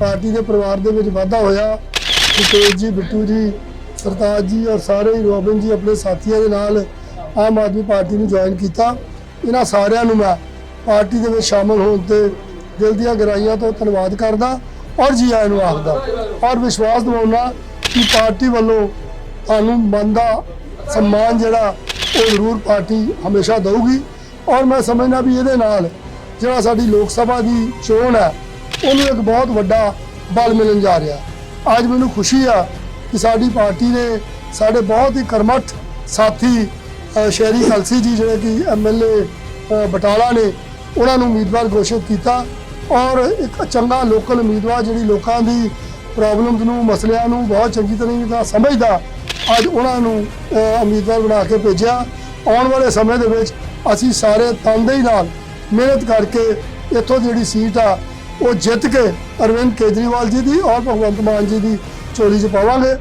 Party ਦੇ ਪਰਿਵਾਰ ਦੇ ਵਿੱਚ ਵਾਧਾ ਹੋਇਆ। ਸੁਤੇਜ ਜੀ, ਬਿੱਟੂ ਜੀ, ਸਰਤਾਜ ਜੀ ਔਰ ਸਾਰੇ ਹੀ ਰੋਬਿਨ ਜੀ ਆਪਣੇ ਸਾਥੀਆਂ ਦੇ ਨਾਲ ਆਮ ਆਦਮੀ ਪਾਰਟੀ ਨੂੰ ਜੁਆਇਨ ਕੀਤਾ। ਇਹਨਾਂ ਸਾਰਿਆਂ ਨੂੰ ਮੈਂ ਪਾਰਟੀ ਦੇ ਵਿੱਚ ਸ਼ਾਮਲ ਹੋਣ ਤੇ ਦਿਲ ਦੀਆਂ ਗਹਿਰਾਈਆਂ ਤੋਂ ਧੰਨਵਾਦ ਕਰਦਾ ਔਰ ਜੀ ਆਇਆਂ ਨੂੰ ਆਖਦਾ ਔਰ ਵਿਸ਼ਵਾਸ ਦਿਵਾਉਣਾ ਕਿ ਪਾਰਟੀ ਵੱਲੋਂ ਤੁਹਾਨੂੰ ਮਨ ਦਾ ਸਨਮਾਨ ਜਿਹੜਾ ਉਹ ਜ਼ਰੂਰ ਪਾਰਟੀ ਹਮੇਸ਼ਾ ਦੇਊਗੀ। ਔਰ ਮੈਂ ਸਮਝਦਾ ਵੀ ਇਹਦੇ ਨਾਲ ਜਿਹੜਾ ਸਾਡੀ ਲੋਕ ਸਭਾ ਦੀ ਚੋਣ ਹੈ ਉਹਨੂੰ ਇੱਕ ਬਹੁਤ ਵੱਡਾ ਬਲ ਮਿਲਣ ਜਾ ਰਿਹਾ। ਅੱਜ ਮੈਨੂੰ ਖੁਸ਼ੀ ਆ ਕਿ ਸਾਡੀ ਪਾਰਟੀ ਨੇ ਸਾਡੇ ਬਹੁਤ ਹੀ ਕਰਮਠ ਸਾਥੀ ਸ਼ਹਿਰੀ ਕਲਸੀ ਜੀ ਜਿਹੜੇ ਕਿ ਐਮਐਲਏ ਬਟਾਲਾ ਨੇ, ਉਹਨਾਂ ਨੂੰ ਉਮੀਦਵਾਰ ਘੋਸ਼ਿਤ ਕੀਤਾ ਔਰ ਇੱਕ ਚੰਗਾ ਲੋਕਲ ਉਮੀਦਵਾਰ ਜਿਹੜੀ ਲੋਕਾਂ ਦੀ ਪ੍ਰੋਬਲਮਸ ਨੂੰ, ਮਸਲਿਆਂ ਨੂੰ ਬਹੁਤ ਚੰਗੀ ਤਰ੍ਹਾਂ ਨਾਲ ਸਮਝਦਾ, ਅੱਜ ਉਹਨਾਂ ਨੂੰ ਉਮੀਦਵਾਰ ਬਣਾ ਕੇ ਭੇਜਿਆ। ਆਉਣ ਵਾਲੇ ਸਮੇਂ ਦੇ ਵਿੱਚ ਅਸੀਂ ਸਾਰੇ ਤਨਦੇਹੀ ਨਾਲ ਮਿਹਨਤ ਕਰਕੇ ਇੱਥੋਂ ਦੀ ਜਿਹੜੀ ਸੀਟ ਆ ਉਹ ਜਿੱਤ ਕੇ ਅਰਵਿੰਦ ਕੇਜਰੀਵਾਲ ਜੀ ਦੀ ਔਰ ਭਗਵੰਤ ਮਾਨ ਜੀ ਦੀ ਚੋਰੀ 'ਚ ਪਾਵਾਂਗੇ।